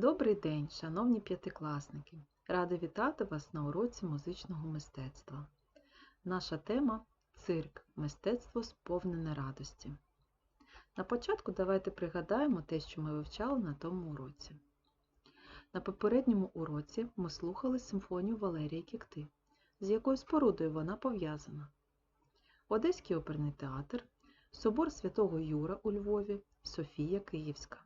Добрий день, шановні п'ятикласники! Рада вітати вас на уроці музичного мистецтва. Наша тема цирк мистецтво сповнене радості. На початку давайте пригадаємо те, що ми вивчали на тому уроці. На попередньому уроці ми слухали симфонію Валерії Кікти, з якою спорудою вона пов'язана. Одеський оперний театр, Собор Святого Юра у Львові, Софія Київська.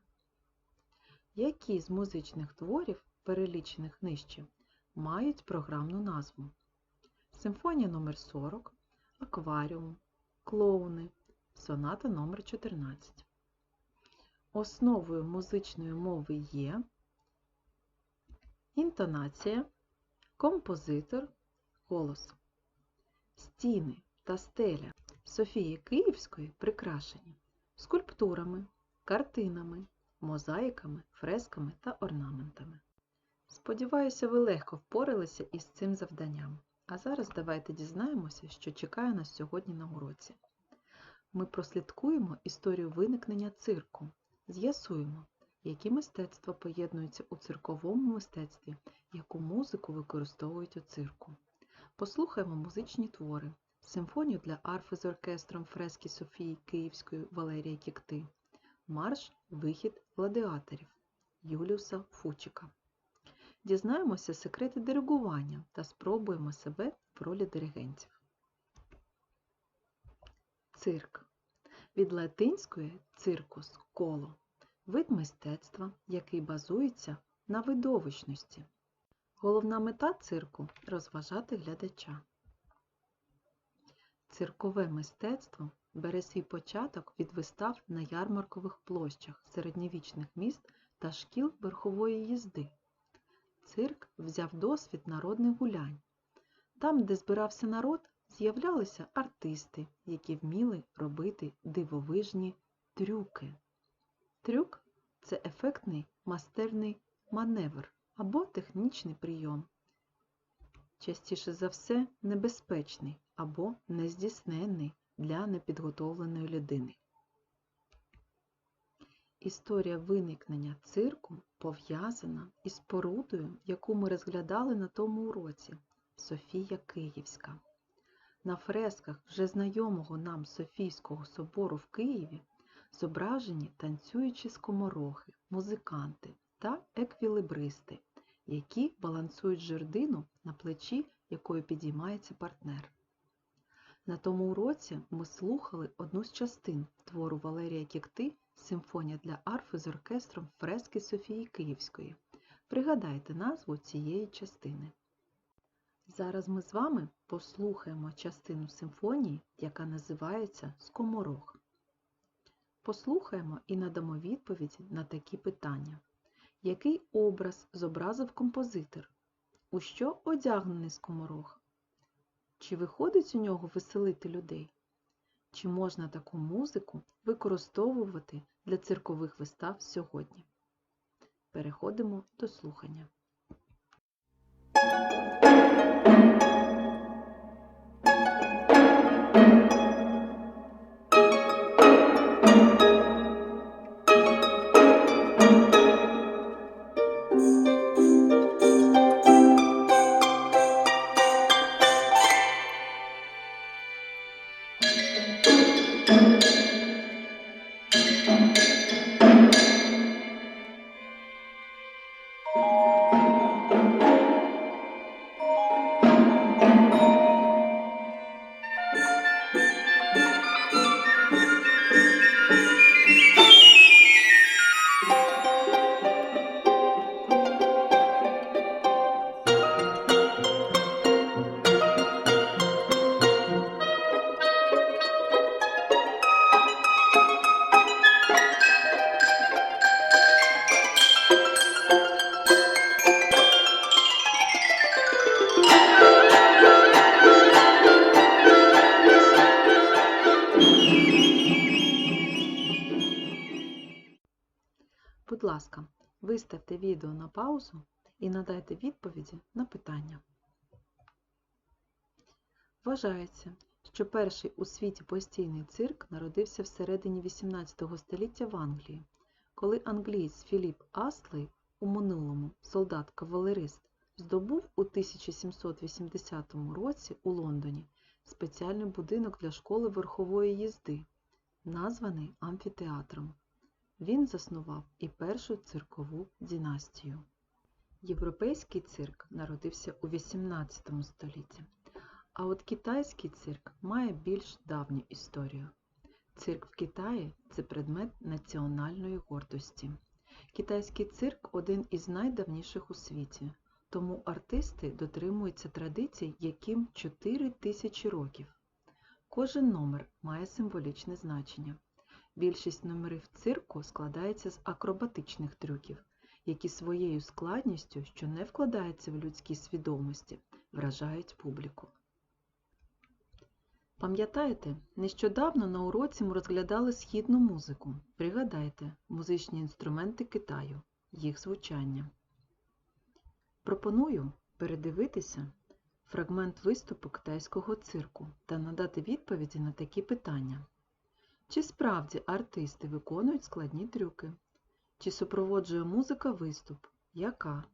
Які з музичних творів, перелічених нижче, мають програмну назву? Симфонія номер 40 Акваріум, Клоуни, Соната номер 14 Основою музичної мови є інтонація, композитор, голос. Стіни та стеля Софії Київської прикрашені скульптурами, картинами, мозаїками, фресками та орнаментами. Сподіваюся, ви легко впоралися із цим завданням. А зараз давайте дізнаємося, що чекає нас сьогодні на уроці. Ми прослідкуємо історію виникнення цирку, з'ясуємо, які мистецтва поєднуються у цирковому мистецтві, яку музику використовують у цирку. Послухаємо музичні твори, симфонію для арфи з оркестром фрески Софії Київської Валерія Кікти, марш Вихід гладіаторів Юліуса Фучика. Дізнаємося секрети диригування та спробуємо себе в ролі диригентів. Цирк. Від латинської циркус коло вид мистецтва, який базується на видовищності. Головна мета цирку розважати глядача. Циркове мистецтво бере свій початок від вистав на ярмаркових площах середньовічних міст та шкіл верхової їзди. Цирк взяв досвід народних гулянь. Там, де збирався народ, з'являлися артисти, які вміли робити дивовижні трюки. Трюк це ефектний мастерний маневр або технічний прийом. Частіше за все небезпечний або нездійсненний для непідготовленої людини. Історія виникнення цирку пов'язана із спорудою, яку ми розглядали на тому уроці Софія Київська. На фресках вже знайомого нам Софійського собору в Києві зображені танцюючі скоморохи, музиканти та еквілибристи, які балансують жердину на плечі, якою підіймається партнер. На тому уроці ми слухали одну з частин твору Валерія Кікти Симфонія для арфи з оркестром фрески Софії Київської. Пригадайте назву цієї частини. Зараз ми з вами послухаємо частину симфонії, яка називається Скоморох. Послухаємо і надамо відповіді на такі питання. Який образ зобразив композитор? У що одягнений скоморох? Чи виходить у нього веселити людей? Чи можна таку музику використовувати для циркових вистав сьогодні? Переходимо до слухання. Ласка, виставте відео на паузу і надайте відповіді на питання. Вважається, що перший у світі постійний цирк народився всередині XVIII століття в Англії, коли англієць Філіп Аслей у минулому солдат-кавалерист, здобув у 1780 році у Лондоні спеціальний будинок для школи верхової їзди, названий амфітеатром. Він заснував і першу циркову династію. Європейський цирк народився у XVIII столітті, а от китайський цирк має більш давню історію. Цирк в Китаї це предмет національної гордості. Китайський цирк один із найдавніших у світі, тому артисти дотримуються традицій, яким 4 тисячі років. Кожен номер має символічне значення. Більшість номерів цирку складається з акробатичних трюків, які своєю складністю, що не вкладається в людській свідомості, вражають публіку. Пам'ятаєте, нещодавно на уроці ми розглядали східну музику. Пригадайте, музичні інструменти Китаю, їх звучання. Пропоную передивитися фрагмент виступу китайського цирку та надати відповіді на такі питання. Чи справді артисти виконують складні трюки? Чи супроводжує музика виступ? Яка?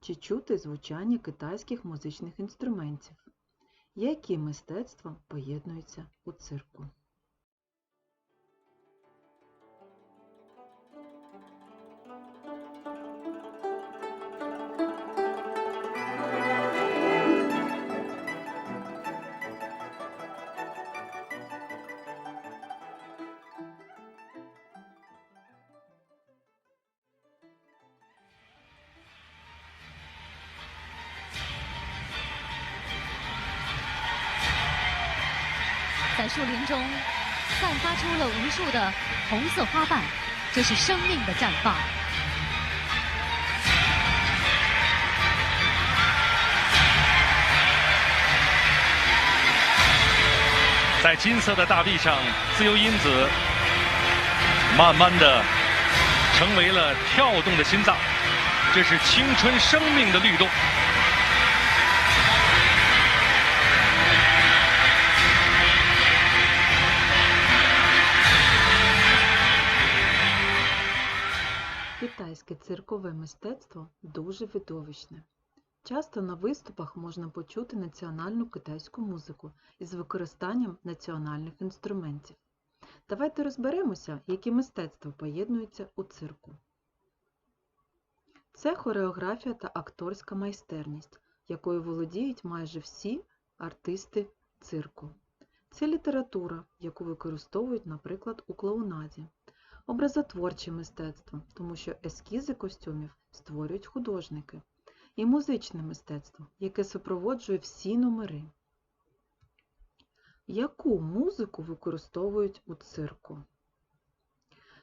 Чи чути звучання китайських музичних інструментів? Які мистецтва поєднуються у цирку? “在树林中散发出了无数的红色花瓣，这是生命的绽放。在金色的大地上，自由因子慢慢的成为了跳动的心脏，这是青春生命的律动。Китайське циркове мистецтво дуже видовищне. Часто на виступах можна почути національну китайську музику із використанням національних інструментів. Давайте розберемося, які мистецтва поєднуються у цирку. Це хореографія та акторська майстерність, якою володіють майже всі артисти цирку. Це література, яку використовують, наприклад, у клоунаді образотворче мистецтво, тому що ескізи костюмів створюють художники, і музичне мистецтво, яке супроводжує всі номери. Яку музику використовують у цирку?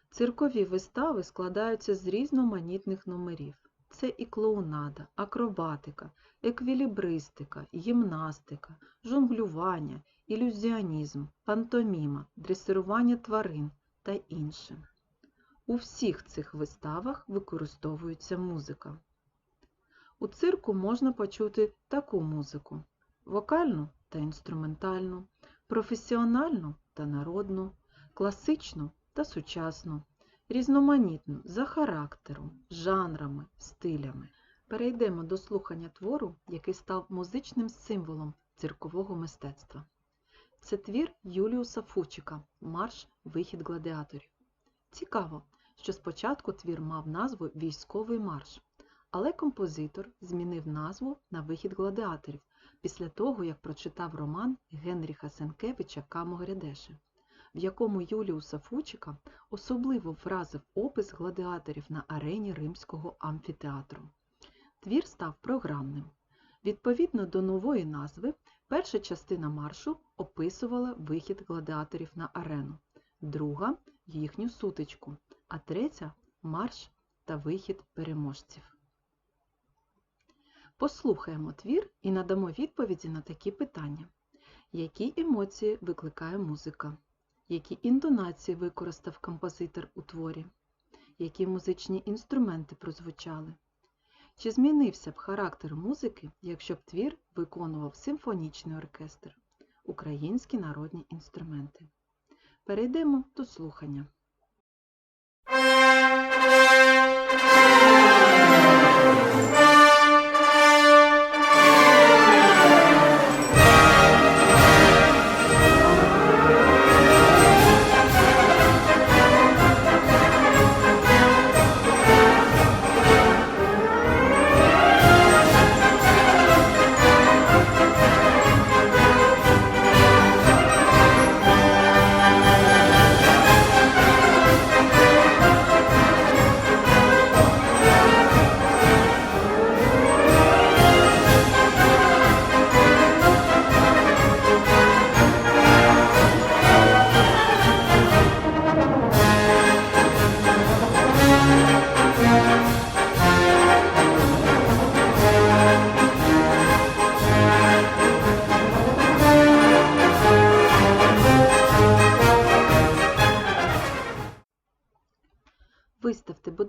Циркові вистави складаються з різноманітних номерів. Це і клоунада, акробатика, еквілібристика, гімнастика, жонглювання, ілюзіонізм, пантоміма, дресирування тварин та інше. У всіх цих виставах використовується музика. У цирку можна почути таку музику: вокальну та інструментальну, професіональну та народну, класичну та сучасну, різноманітну за характером, жанрами, стилями. Перейдемо до слухання твору, який став музичним символом циркового мистецтва. Це твір Юліуса Фучика Марш Вихід гладіаторів. Цікаво, що спочатку твір мав назву Військовий марш, але композитор змінив назву на Вихід гладіаторів після того, як прочитав роман Генріха Сенкевича Камо Грядеше, в якому Юліуса Фучика особливо вразив опис гладіаторів на арені Римського амфітеатру. Твір став програмним. Відповідно до нової назви, перша частина маршу описувала вихід гладіаторів на арену, друга їхню сутичку, а третя марш та вихід переможців. Послухаємо твір і надамо відповіді на такі питання. Які емоції викликає музика? Які інтонації використав композитор у творі? Які музичні інструменти прозвучали? Чи змінився б характер музики, якщо б твір виконував симфонічний оркестр, українські народні інструменти? Перейдемо до слухання.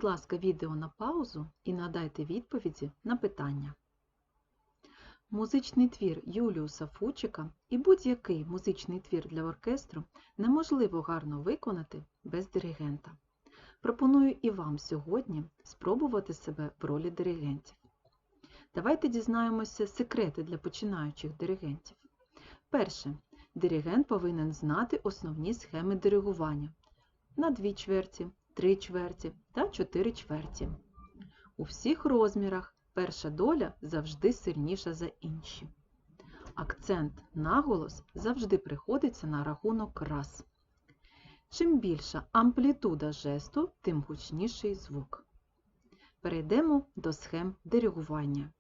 Ласка, відео на паузу і надайте відповіді на питання. Музичний твір Юліуса Фучика і будь-який музичний твір для оркестру неможливо гарно виконати без диригента. Пропоную і вам сьогодні спробувати себе в ролі диригентів. Давайте дізнаємося секрети для починаючих диригентів. Перше. Диригент повинен знати основні схеми диригування на дві чверті, три чверті та чотири чверті. У всіх розмірах перша доля завжди сильніша за інші. Акцент наголос завжди приходиться на рахунок раз. Чим більша амплітуда жесту, тим гучніший звук. Перейдемо до схем диригування.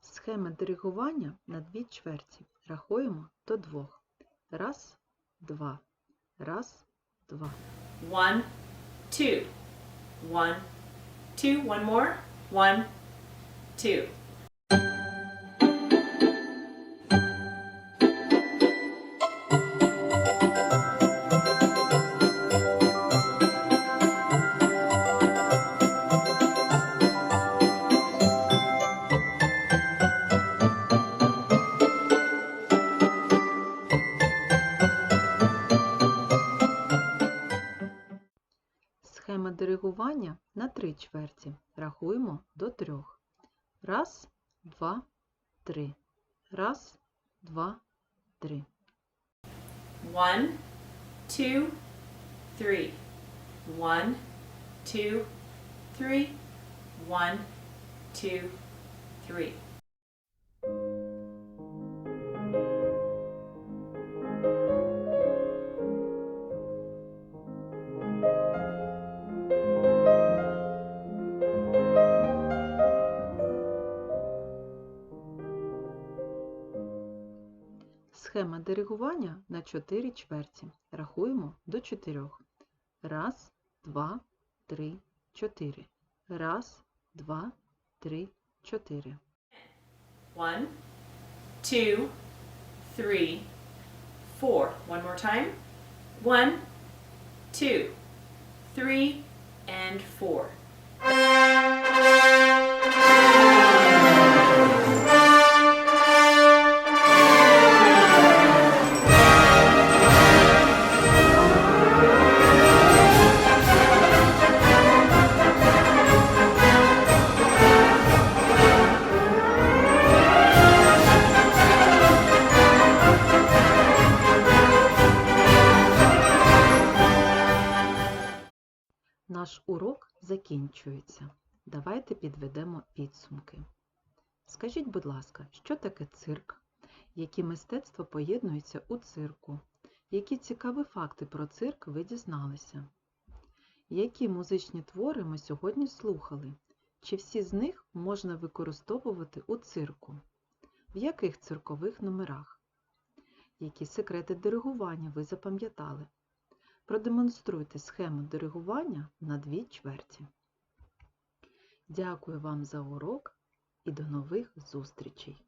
Схеми диригування на дві чверті. Рахуємо до двох. Раз, два. Раз, два. One, two. One, two. One more. One, two. Диригування на три чверті. Рахуємо до трьох. Раз, два, три. Раз, два, три. One, two, three. One, two, three. One, two, three. Схема диригування на чотири чверті. Рахуємо до чотирьох. Раз, два, три, чотири. Раз, два, три, чотири. One, two, three, four. One more time. One, two, three, and four. Закінчується. Давайте підведемо підсумки. Скажіть, будь ласка, що таке цирк? Які мистецтва поєднуються у цирку? Які цікаві факти про цирк ви дізналися? Які музичні твори ми сьогодні слухали? Чи всі з них можна використовувати у цирку? В яких циркових номерах? Які секрети диригування ви запам'ятали? Продемонструйте схему диригування на дві чверті. Дякую вам за урок і до нових зустрічей!